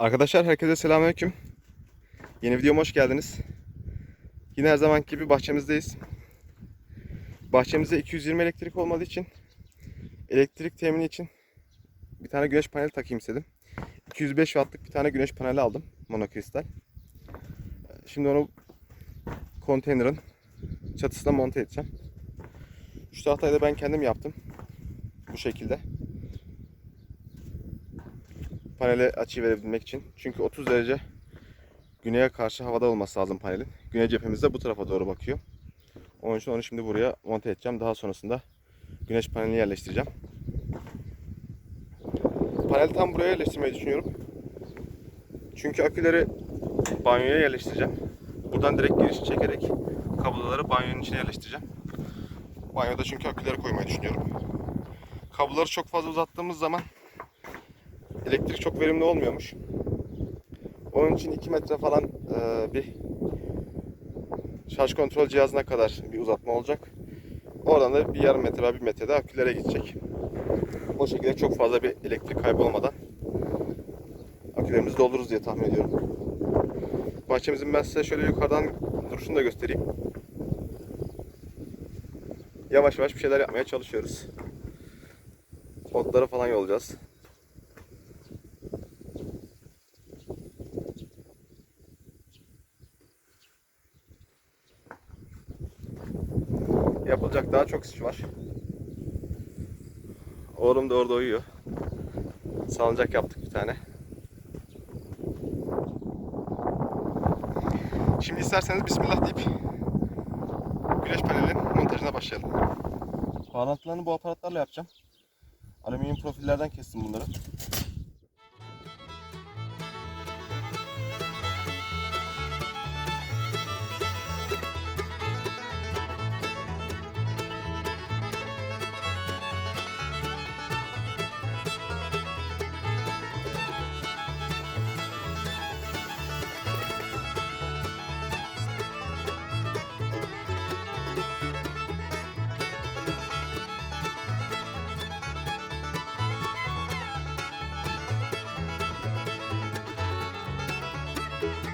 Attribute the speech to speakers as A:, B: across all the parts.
A: Arkadaşlar herkese selamünaleyküm. Yeni videoma hoş geldiniz. Yine her zamanki gibi bahçemizdeyiz. Bahçemizde 220 elektrik olmadığı için elektrik temini için bir tane güneş paneli takayım istedim. 205 wattlık bir tane güneş paneli aldım monokristal. Şimdi onu konteynerin çatısına monte edeceğim. Şu tahtayı da ben kendim yaptım. Bu şekilde panele açı verebilmek için. Çünkü 30 derece güneye karşı havada olması lazım panelin. Güney cephemiz de bu tarafa doğru bakıyor. Onun için onu şimdi buraya monte edeceğim. Daha sonrasında güneş panelini yerleştireceğim. Paneli tam buraya yerleştirmeyi düşünüyorum. Çünkü aküleri banyoya yerleştireceğim. Buradan direkt giriş çekerek kabloları banyonun içine yerleştireceğim. Banyoda çünkü aküleri koymayı düşünüyorum. Kabloları çok fazla uzattığımız zaman elektrik çok verimli olmuyormuş. Onun için 2 metre falan e, bir şarj kontrol cihazına kadar bir uzatma olacak. Oradan da bir yarım metre veya bir metre de akülere gidecek. O şekilde çok fazla bir elektrik kaybı olmadan akülerimizi doldururuz diye tahmin ediyorum. Bahçemizin ben size şöyle yukarıdan duruşunu da göstereyim. Yavaş yavaş bir şeyler yapmaya çalışıyoruz. Otları falan yolacağız. Daha çok iş var. Oğlum da orada uyuyor. Salıncak yaptık bir tane. Şimdi isterseniz Bismillah deyip güneş panelinin montajına başlayalım. Bağlantılarını bu aparatlarla yapacağım. Alüminyum profillerden kestim bunları. 何?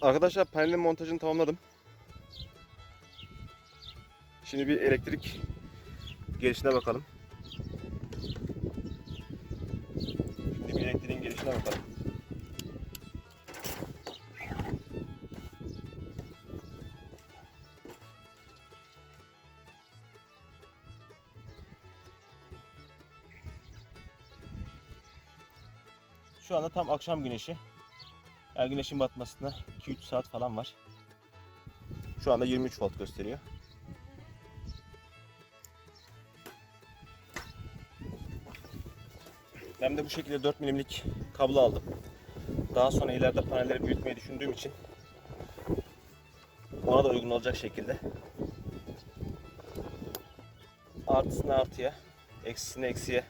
A: Arkadaşlar panelin montajını tamamladım. Şimdi bir elektrik gelişine bakalım. Şimdi bir elektriğin gelişine bakalım. Şu anda tam akşam güneşi. Yani güneşin batmasına 2-3 saat falan var. Şu anda 23 volt gösteriyor. Ben de bu şekilde 4 milimlik kablo aldım. Daha sonra ileride panelleri büyütmeyi düşündüğüm için ona da uygun olacak şekilde artısını artıya, eksisini eksiye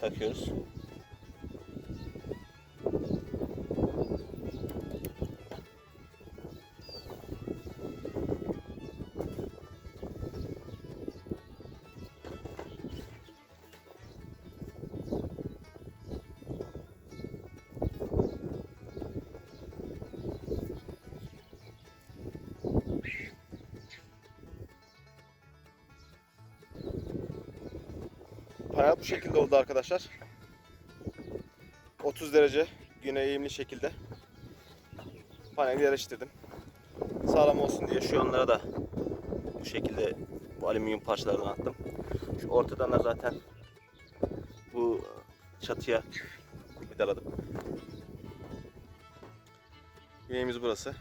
A: takıyoruz. Bu şekilde oldu arkadaşlar. 30 derece güne eğimli şekilde paneli yerleştirdim. Sağlam olsun diye şu yanlara da bu şekilde bu alüminyum parçalarını attım. Şu ortadan da zaten bu çatıya vidaladım. Güneyimiz burası.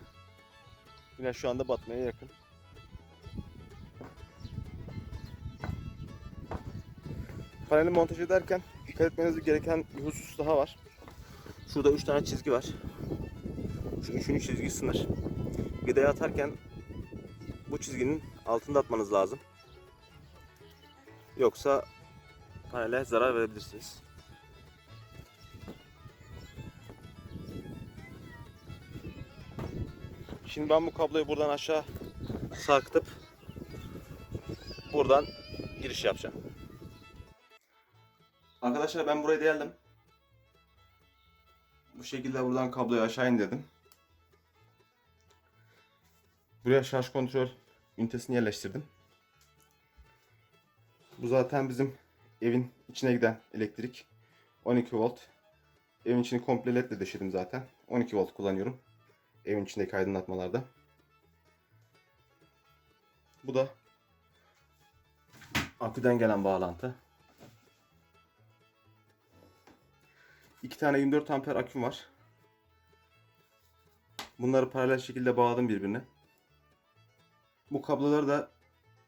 A: Güneş şu anda batmaya yakın. Paneli montaj ederken dikkat etmeniz gereken bir husus daha var. Şurada 3 tane çizgi var. Şu üçüncü çizgi sınır. Vidayı atarken bu çizginin altında atmanız lazım. Yoksa panele zarar verebilirsiniz. Şimdi ben bu kabloyu buradan aşağı sarkıtıp buradan giriş yapacağım. Arkadaşlar ben buraya deldim. Bu şekilde buradan kabloyu aşağı indirdim. Buraya şarj kontrol ünitesini yerleştirdim. Bu zaten bizim evin içine giden elektrik. 12 volt. Evin içini komple ledle döşedim zaten. 12 volt kullanıyorum. Evin içindeki aydınlatmalarda. Bu da aküden gelen bağlantı. İki tane 24 amper aküm var. Bunları paralel şekilde bağladım birbirine. Bu kabloları da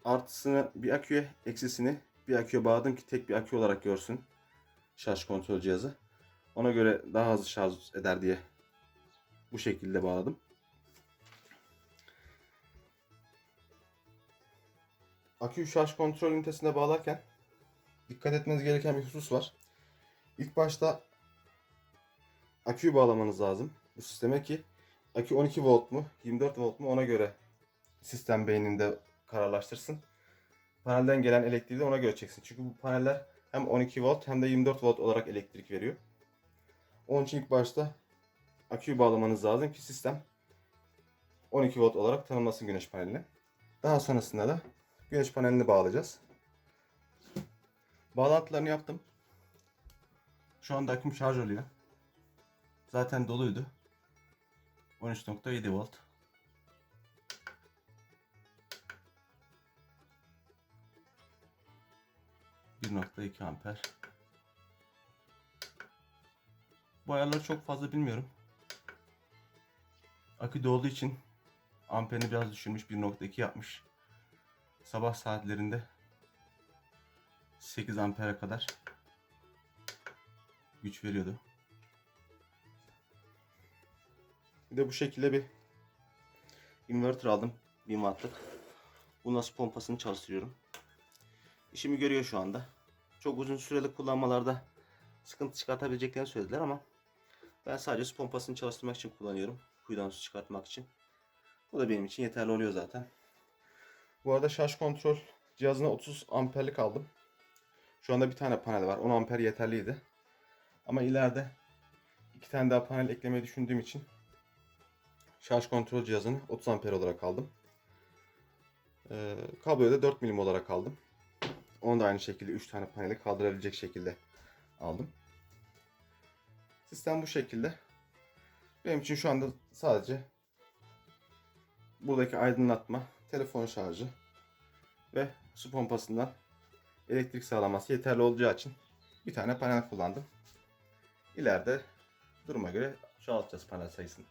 A: artısını bir aküye, eksisini bir aküye bağladım ki tek bir akü olarak görsün şarj kontrol cihazı. Ona göre daha hızlı şarj eder diye bu şekilde bağladım. Akü şarj kontrol ünitesine bağlarken dikkat etmeniz gereken bir husus var. İlk başta aküyü bağlamanız lazım bu sisteme ki akü 12 volt mu 24 volt mu ona göre sistem beyninde kararlaştırsın. Panelden gelen elektriği de ona göre çeksin. Çünkü bu paneller hem 12 volt hem de 24 volt olarak elektrik veriyor. Onun için ilk başta aküyü bağlamanız lazım ki sistem 12 volt olarak tanımlasın güneş panelini. Daha sonrasında da güneş panelini bağlayacağız. Bağlantılarını yaptım. Şu anda aküm şarj oluyor. Zaten doluydu. 13.7 volt. ...1.2 amper. Bu ayarları çok fazla bilmiyorum. Akü dolduğu için amperini biraz düşürmüş 1.2 yapmış. Sabah saatlerinde 8 ampere kadar güç veriyordu. De bu şekilde bir inverter aldım. 1000 wattlık. Bu nasıl pompasını çalıştırıyorum. İşimi görüyor şu anda. Çok uzun süreli kullanmalarda sıkıntı çıkartabileceklerini söylediler ama ben sadece su pompasını çalıştırmak için kullanıyorum. Kuyudan su çıkartmak için. Bu da benim için yeterli oluyor zaten. Bu arada şarj kontrol cihazına 30 amperlik aldım. Şu anda bir tane panel var. 10 amper yeterliydi. Ama ileride iki tane daha panel eklemeyi düşündüğüm için şarj kontrol cihazını 30 amper olarak aldım. Ee, kabloyu da 4 milim olarak aldım. Onu da aynı şekilde 3 tane paneli kaldırabilecek şekilde aldım. Sistem bu şekilde. Benim için şu anda sadece buradaki aydınlatma, telefon şarjı ve su pompasından elektrik sağlaması yeterli olacağı için bir tane panel kullandım. İleride duruma göre çoğaltacağız panel sayısını.